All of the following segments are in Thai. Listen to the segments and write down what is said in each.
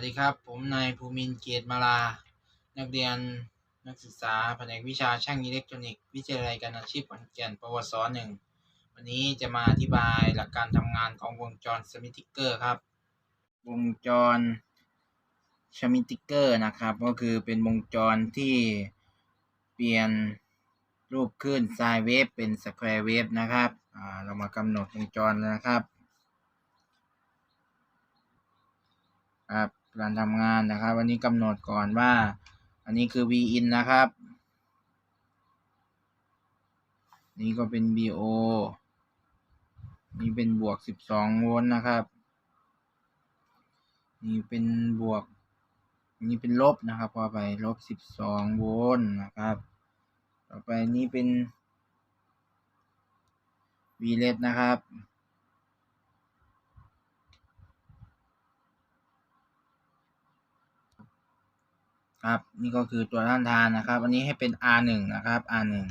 วัสดีครับ ผมนายภูมินเกียรติมาลา นักเรียนนักศึกษาแผนกวิชาช่างอิเล็กทรอนิกส์วิทยาลัยการอาชีพขอนแก่นปวสหนึ่งวันนี้จะมาอธิบายหลักการทำงานของวงจรสมิติกเกอร์ครับ วงจรสมิติกเกอร์นะครับ ก็คือเป็นวงจรที่เปลี่ยนรูปคลื่นไซน์เวฟเป็นสแควร์เวฟนะครับเรามากำหนดวงจรนะครับครับ การทำงานนะครับ วันนี้กำหนดก่อนว่า อันนี้คือ v in นะครับ นี่ก็เป็น VO นี่เป็นบวก 12 โวลต์นะครับ นี่เป็นบวก นี่เป็นลบนะครับพอไปลบ 12 โวลต์นะครับ ต่อไปนี่เป็น v l e d นะครับ ครับ นี่ก็คือตัวต้านทานนะครับ อันนี้ให้เป็น R หนึ่งนะครับ R หนึ่ง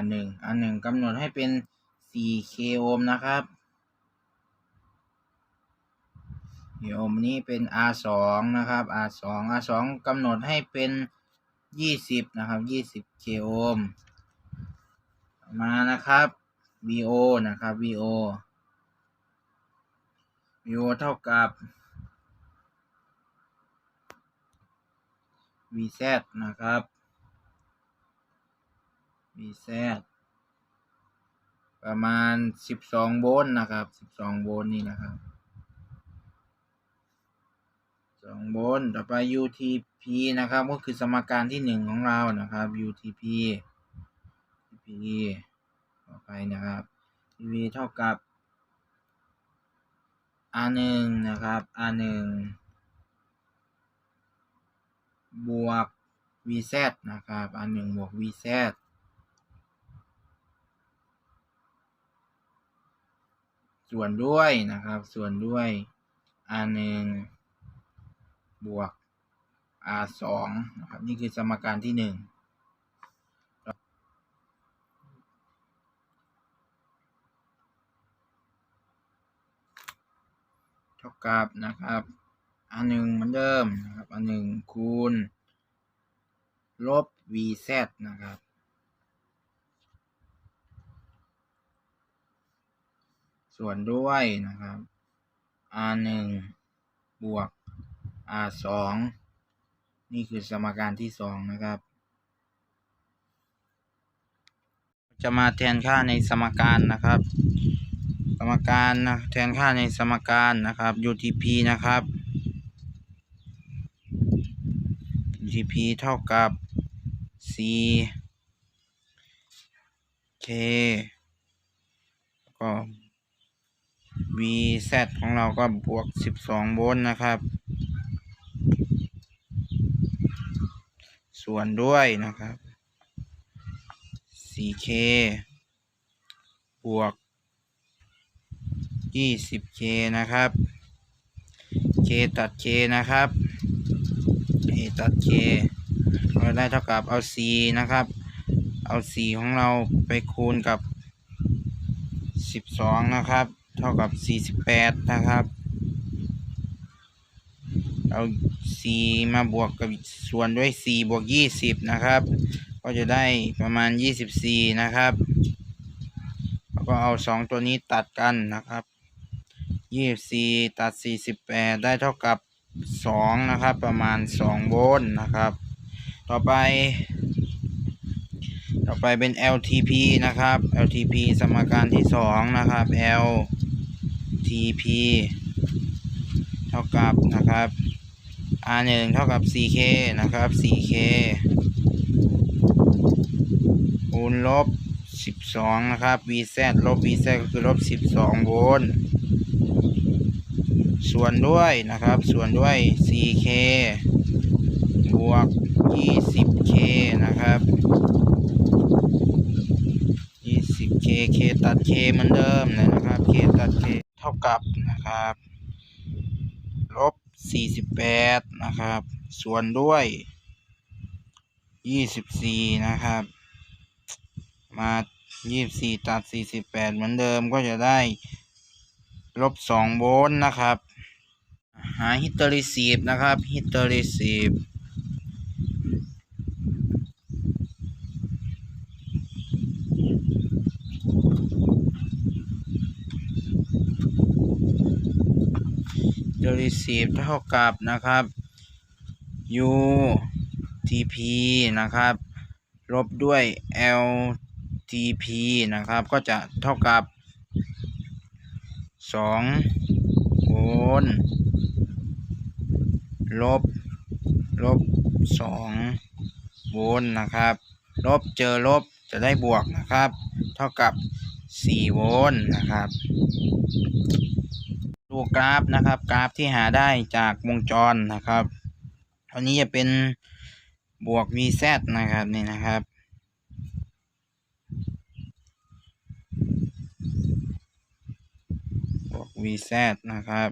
R หนึ่ง R หนึ่งกำหนดให้เป็น 4K โอห์มนะครับโอห์มนี้เป็น R สองนะครับ R สอง R สองกำหนดให้เป็น 20 นะครับ 20 K โอห์มมานะครับ VO นะครับ VO VO เท่ากับ VZ นะครับ VZ ประมาณ12โวลต์นะครับ12โวลต์นี่นะครับ2โวลต์ต่อไป UTP นะครับ ก็คือสมการที่1ของเรานะครับ UTP UTP ต่อไปนะครับ UV เท่ากับ R1 นะครับ R1 บวก vz นะครับ r หนึ่งบวก vz ส่วนด้วยนะครับ ส่วนด้วย r หนึ่งบวก r สองนะครับ นี่คือสมการที่หนึ่งเท่ากับนะครับ อันหนึ่งเหมือนเดิมนะครับ อันหนึ่งคูณ ลบ vz นะครับ ส่วนด้วยนะครับ r หนึ่งบวก r สองนี่คือสมการที่สองนะครับ จะมาแทนค่าในสมการนะครับ สมการนะแทนค่าในสมการนะครับ UTP นะครับ UTP เท่ากับ C K ก็ VZ ของเราก็บวก 12 โวลต์นะครับ ส่วนด้วยนะครับ 4K บวก 20K นะครับ K ตัด K นะครับ ตัด K เราได้เท่ากับเอา C นะครับ เอา C ของเราไปคูณกับ 12 นะครับ เท่ากับ 48 นะครับ เอา C มาบวกกับส่วนด้วย C บวก 20 นะครับ ก็จะได้ประมาณ 24 นะครับ แล้วก็เอา 2 ตัวนี้ตัดกันนะครับ 24 ตัด 48 ได้เท่ากับ 2 นะครับ ประมาณ 2 โวลต์นะครับ ต่อไป ต่อไปเป็น LTP นะครับ LTP สมการที่ 2 นะครับ LTP เท่ากับนะครับ R 1 เท่ากับ 4K นะครับ 4K คูณลบ 12 นะครับ VZ ลบ VZ ก็คือลบ 12 โวลต์ ส่วนด้วยนะครับ ส่วนด้วย 4K บวก 20K นะครับ 20K K ตัด K เหมือนเดิมเลยนะครับ K ตัด K เท่ากับนะครับลบ 48 นะครับ ส่วนด้วย 24 นะครับ มา 24 ตัด 48 เหมือนเดิมก็จะได้ลบ 2 โวลต์นะครับ หาฮิตเตอร์รีซีฟนะครับฮิตเตอร์รีซีฟเรีซีฟเท่ากับนะครับ u tp นะครับ ลบด้วย ltp นะครับ ก็จะเท่ากับ 2 โวลต์ลบ ลบ2โวลต์นะครับ ลบเจอลบจะได้บวกนะครับ เท่ากับ4โวลต์นะครับ ดูกราฟนะครับ กราฟที่หาได้จากวงจรนะครับอันนี้จะเป็นบวก vz นะครับนี่นะครับ บวก vz นะครับ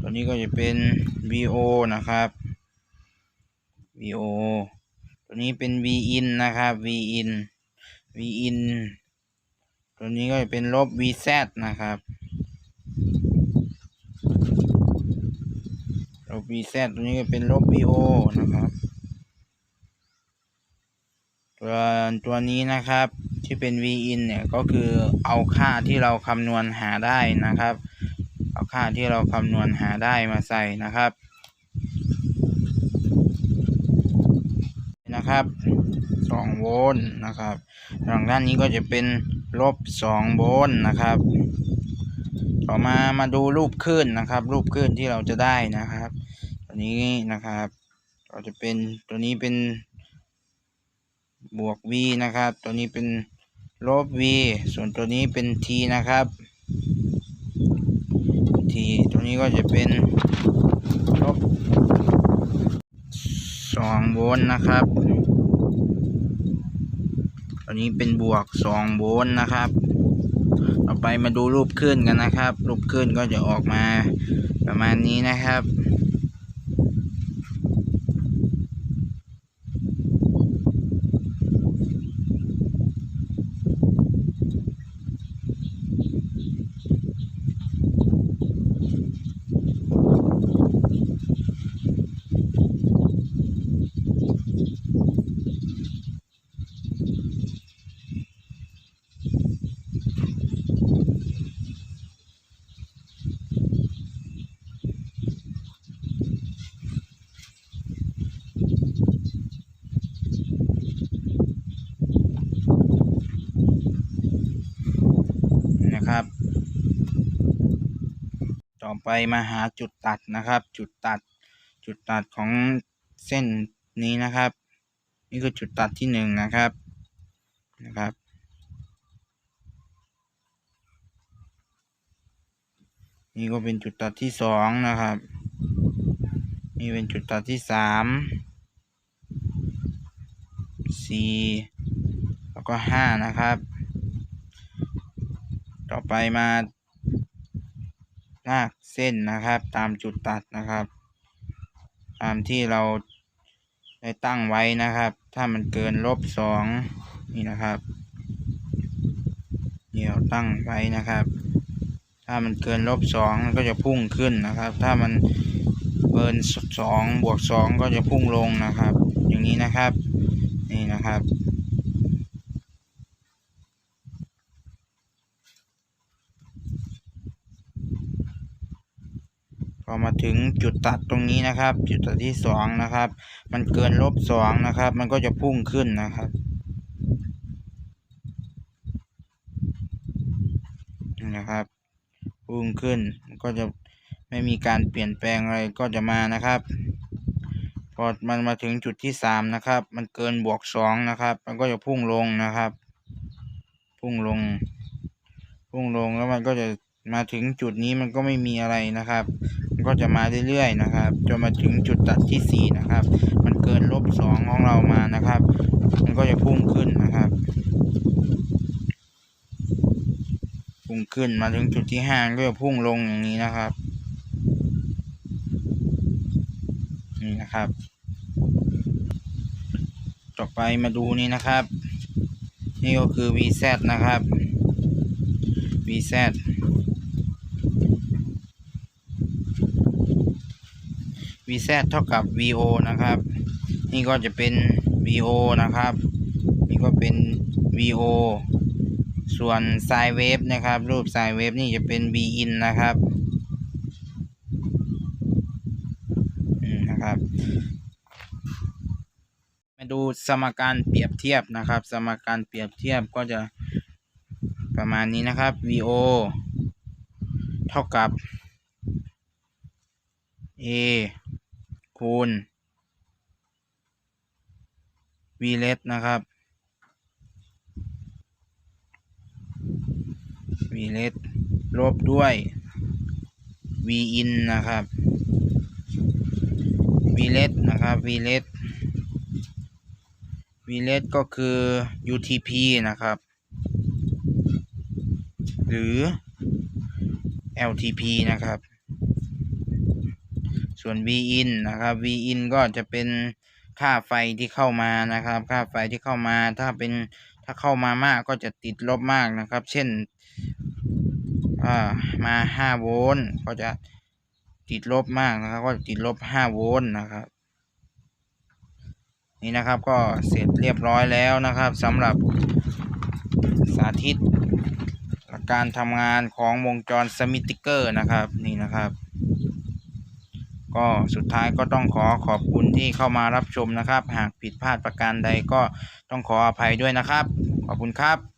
ตัวนี้ก็จะเป็น vo นะครับ vo ตัวนี้เป็น vin นะครับ vin vin ตัวนี้ก็จะเป็นลบ vz นะครับลบ vz ตัวนี้ก็เป็นลบ vo นะครับ ตัวตัวนี้นะครับ ที่เป็น vin เนี่ยก็คือเอาค่าที่เราคำนวณหาได้นะครับ เอาค่าที่เราคำนวณหาได้มาใส่นะครับนะครับ2โวลต์นะครับทางด้านนี้ก็จะเป็นลบ2โวลต์นะครับ ต่อมามาดูรูปคลื่นนะครับ รูปคลื่นที่เราจะได้นะครับ ตัวนี้นะครับก็จะเป็นตัวนี้เป็นบวก v นะครับ ตัวนี้เป็น ลบ v ส่วนตัวนี้เป็น t นะครับ t ตัวนี้ก็จะเป็นลบ2โวลต์นะครับตัวนี้เป็นบวก2โวลต์นะครับ ต่อไปมาดูรูปขึ้นกันนะครับ รูปขึ้นก็จะออกมาประมาณนี้นะครับนะครับ ต่อ ไปมาหาจุดตัดนะครับ จุดตัด จุดตัดของเส้นนี้นะครับ นี่คือจุดตัดที่หนึ่งนะครับนะครับ นี่ก็เป็นจุดตัดที่สองนะครับ นี่เป็นจุดตัดที่สามสี่แล้วก็ห้านะครับ ต่อไปมา ลากเส้นนะครับ ตามจุดตัดนะครับ ตามที่เราได้ตั้งไว้นะครับ ถ้ามันเกินลบสองนี่นะครับนี่เราตั้งไว้นะครับ ถ้ามันเกินลบสองมันก็จะพุ่งขึ้นนะครับ ถ้ามันเกินสองบวกสองก็จะพุ่งลงนะครับ อย่างนี้นะครับ นี่นะครับ พอมาถึงจุดตัดตรงนี้นะครับ จุดตัดที่สองนะครับ มันเกินลบสองนะครับ มันก็จะพุ่งขึ้นนะครับนี่นะครับ พุ่งขึ้นมันก็จะไม่มีการเปลี่ยนแปลงอะไรก็จะมานะครับ พอมันมาถึงจุดที่สามนะครับ มันเกินบวกสองนะครับ มันก็จะพุ่งลงนะครับ พุ่งลง พุ่งลงแล้วมันก็จะมาถึงจุดนี้มันก็ไม่มีอะไรนะครับ ก็จะมาเรื่อยๆนะครับ จนมาถึงจุดตัดที่สี่นะครับ มันเกินลบสองของเรามานะครับ มันก็จะพุ่งขึ้นนะครับ พุ่งขึ้นมาถึงจุดที่ห้าก็จะพุ่งลงอย่างนี้นะครับ นี่นะครับ ต่อไปมาดูนี่นะครับ นี่ก็คือ VZ นะครับ VZ Vz เท่ากับ Vo นะครับ นี่ก็จะเป็น Vo นะครับ นี่ก็เป็น Vo ส่วน sine wave นะครับ รูป sine wave นี่จะเป็น Vin นะครับอืมนะครับ มาดูสมการเปรียบเทียบนะครับ สมการเปรียบเทียบก็จะประมาณนี้นะครับ VO เท่ากับ A คูณ V let นะครับ V let ลบด้วย V in นะครับ V let นะครับ V let V let ก็คือ UTP นะครับ หรือ LTP นะครับ ส่วน V in นะครับ V in ก็จะเป็นค่าไฟที่เข้ามานะครับ ค่าไฟที่เข้ามาถ้าเป็นถ้าเข้ามามากก็จะติดลบมากนะครับ เช่นมาห้าโวลต์ก็จะติดลบมากนะครับ ก็ติดลบห้าโวลต์นะครับนี่นะครับก็เสร็จเรียบร้อยแล้วนะครับสำหรับสาธิตการทำงานของวงจรสมิติเกอร์นะครับนี่นะครับ ก็สุดท้ายก็ต้องขอขอบคุณที่เข้ามารับชมนะครับ หากผิดพลาดประการใดก็ต้องขออภัยด้วยนะครับ ขอบคุณครับ